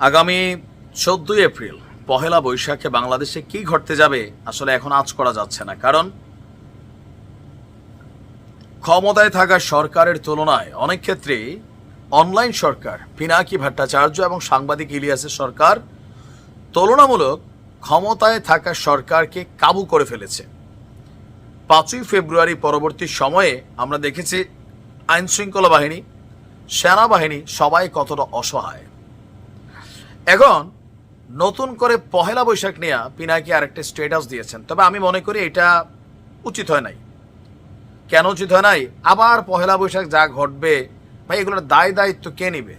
আগামী চোদ্দই এপ্রিল, পহেলা বৈশাখে বাংলাদেশে কি ঘটতে যাবে আসলে এখন আজ করা যাচ্ছে না। কারণ ক্ষমতায় থাকা সরকারের তুলনায় অনেক ক্ষেত্রেই অনলাইন সরকার, পিনাকি ভট্টাচার্য এবং সাংবাদিক ইলিয়াসের সরকার তুলনামূলক ক্ষমতায় থাকা সরকারকে কাবু করে ফেলেছে। পাঁচই ফেব্রুয়ারি পরবর্তী সময়ে আমরা দেখেছি আইনশৃঙ্খলা বাহিনী, সেনাবাহিনী সবাই কতটা অসহায়। এখন নতুন করে পহেলা বৈশাখ নিয়ে পিনাকি আরেকটা স্ট্যাটাস দিয়েছেন। তবে আমি মনে করি এটা উচিত হয় নাই। কেন উচিত হয় নাই? আবার পহেলা বৈশাখ যা ঘটবে, ভাই এগুলোর দায় দায়িত্ব কে নিবে?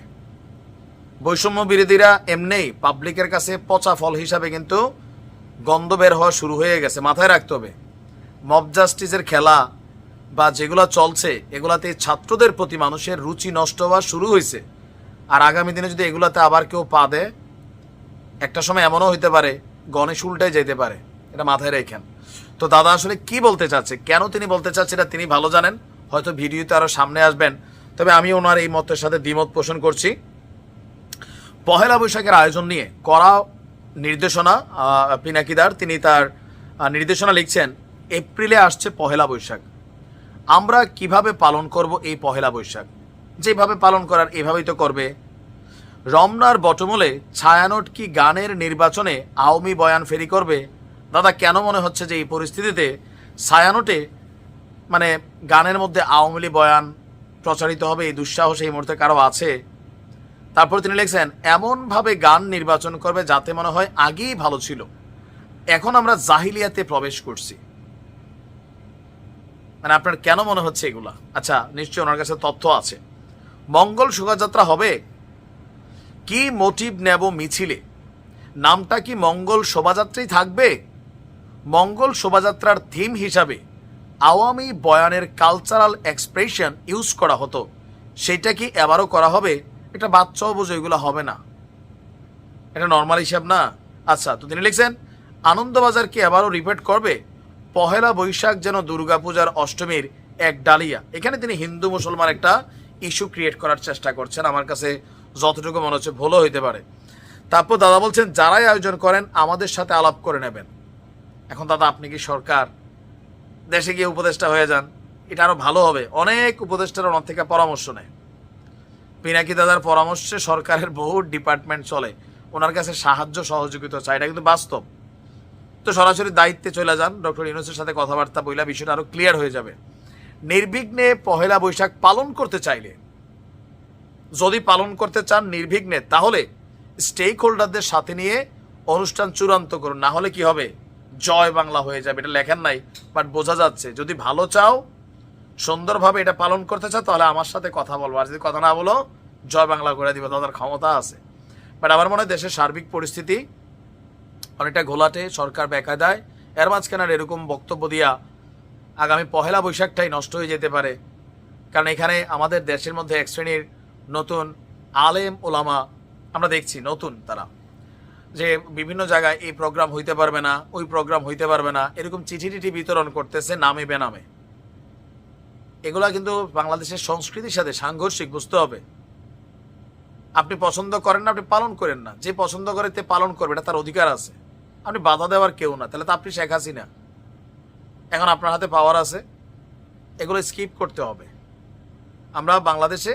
বৈষম্য বিরোধীরা এমনিই পাবলিকের কাছে পচা ফল হিসাবে কিন্তু গন্ধ বের হওয়া শুরু হয়ে গেছে, মাথায় রাখতে হবে। মব জাস্টিসের খেলা বা যেগুলো চলছে, এগুলাতে ছাত্রদের প্রতি মানুষের রুচি নষ্ট হওয়া শুরু হয়েছে। আর আগামী দিনে যদি এগুলাতে আবার কেউ পা দেয়, একটা সময় এমনও হইতে পারে, গণেশ উল্টায় যেতে পারে। এটা মাথায় রেখেন তো দাদা আসলে কি বলতে চাচ্ছে? কেন তিনি বলতে চাচ্ছে এটা তিনি ভালো জানেন, হয়তো ভিডিওতে আরও সামনে আসবেন। তবে আমি ওনার এই মতের সাথে দ্বিমত পোষণ করছি। পহেলা বৈশাখের আয়োজন নিয়ে করা নির্দেশনা পিনাকিদার, তিনি তার নির্দেশনা লিখছেন, এপ্রিলে আসছে পহেলা বৈশাখ। আমরা কীভাবে পালন করব এই পহেলা বৈশাখ? যেভাবে পালন করার এভাবেই তো করবে। রমনার বটমূলে ছায়ানট কি গানের নির্বাচনে আওয়ামী বয়ান ফেরি করবে। দাদা, কেন মনে হচ্ছে যে এই পরিস্থিতিতে ছায়ানটে মানে গানের মধ্যে আওয়ামী লীগ বয়ান প্রচারিত হবে? এই দুঃসাহস এই মুহূর্তে কারও আছে? তারপর তিনি লিখছেন, এমনভাবে গান নির্বাচন করবে যাতে মনে হয় আগেই ভালো ছিল। এখন আমরা জাহিলিয়াতে প্রবেশ করছি। মানে আপনার কেন মনে হচ্ছে এগুলা? আচ্ছা নিশ্চয়ই ওনার কাছে তথ্য আছে। মঙ্গল শোভাযাত্রা হবে? কি মোটিভ নেব মিছিলে? নামটা কি মঙ্গল শোভাযাত্রাই থাকবে? মঙ্গল শোভাযাত্রার থিম হিসাবে আওয়ামী বয়ানের কালচারাল এক্সপ্রেশন ইউজ করা হতো। সেটা কি এবারও করা হবে? এটা বাচ্চাও বোঝো এগুলো হবে না। এটা নর্মাল হিসাব না। আচ্ছা তো তিনি লিখছেন, আনন্দবাজার কি এবারও রিপিট করবে? পহেলা বৈশাখ যেন দুর্গাপূজার অষ্টমীর এক ডালিয়া। এখানে তিনি হিন্দু মুসলমান একটা ইস্যু ক্রিয়েট করার চেষ্টা করছেন। আমার কাছে যতটুকু মনে হচ্ছে ভুলও হইতে পারে। তারপর দাদা বলছেন, যারাই আয়োজন করেন, আমাদের সাথে আলাপ করে নেবেন। এখন দাদা, আপনি কি সরকার? দেশে গিয়ে উপদেষ্টা হয়ে যান, এটা আরও ভালো হবে। অনেক উপদেষ্টারা ওনার থেকে পরামর্শ নেয়। পিনাকি দাদার পরামর্শে সরকারের বহু ডিপার্টমেন্ট চলে। ওনার কাছে সাহায্য সহযোগিতা চাই, এটা কিন্তু বাস্তব। তো সরাসরি দায়িত্বে চলে যান, ডক্টর ইউনুসের সাথে কথাবার্তা বইলা বিষয়টা আরও ক্লিয়ার হয়ে যাবে। নির্বিঘ্নে পহেলা বৈশাখ পালন করতে চাইলে। যদি পালন করতে চান নির্বিঘ্নে, তাহলে স্টেক হোল্ডারদের সাথে নিয়ে অনুষ্ঠান চূড়ান্ত করুন। না হলে কি হবে? জয় বাংলা হয়ে যাবে। এটা লেখেন নাই বাট বোঝা যাচ্ছে, যদি ভালো চাও, সুন্দরভাবে এটা পালন করতে চাও, তাহলে আমার সাথে কথা বলব। আর যদি কথা না বলো, জয় বাংলা করে দিবে তাদের ক্ষমতা আছে। বাট আমার মনে হয় দেশের সার্বিক পরিস্থিতি অনেকটা ঘোলাটে, সরকার বেকায়দায়, এর মাঝখানে এরকম বক্তব্য দিয়া আগামী পহেলা বৈশাখটাই নষ্ট হয়ে যেতে পারে। কারণ এখানে আমাদের দেশের মধ্যে এক শ্রেণির নতুন আলেম ওলামা আমরা দেখছি, নতুন তারা। যে বিভিন্ন জায়গায় এই প্রোগ্রাম হইতে পারবে না, ওই প্রোগ্রাম হইতে পারবে না, এরকম চিঠি টিঠি বিতরণ করতেছে নামে বেনামে। এগুলা কিন্তু বাংলাদেশের সংস্কৃতির সাথে সাংঘর্ষিক, বুঝতে হবে। আপনি পছন্দ করেন না, আপনি পালন করেন না। যে পছন্দ করে তে পালন করবে, এটা তার অধিকার আছে। আপনি বাধা দেওয়ার কেউ না, তাহলে তো আপনি শেখ হাসিনা। এখন আপনার হাতে পাওয়ার আছে, এগুলো স্কিপ করতে হবে। আমরা বাংলাদেশে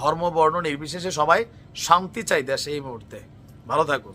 ধর্ম, বর্ণ নির্বিশেষে সবাই শান্তি চাই দেশে এই মুহূর্তে। ভালো থাকুন।